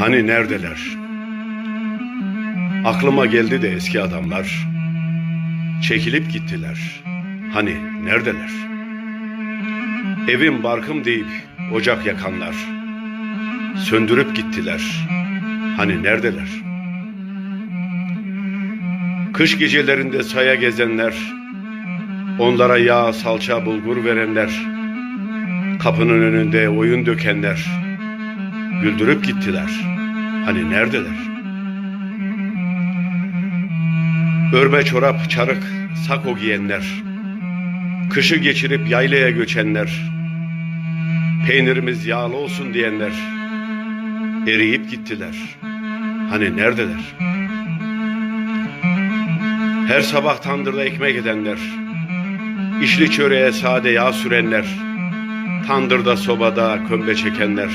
Hani neredeler? Aklıma geldi de eski adamlar. Çekilip gittiler. Hani neredeler? Evim barkım deyip ocak yakanlar. Söndürüp gittiler. Hani neredeler? Kış gecelerinde saya gezenler, onlara yağ, salça, bulgur verenler, kapının önünde oyun dökenler, güldürüp gittiler. Hani neredeler? Örme çorap, çarık, sako giyenler, kışı geçirip yaylaya göçenler, peynirimiz yağlı olsun diyenler, eriyip gittiler. Hani neredeler? Her sabah tandırda ekmek edenler, işli çöreğe sade yağ sürenler, tandırda sobada kömbe çekenler,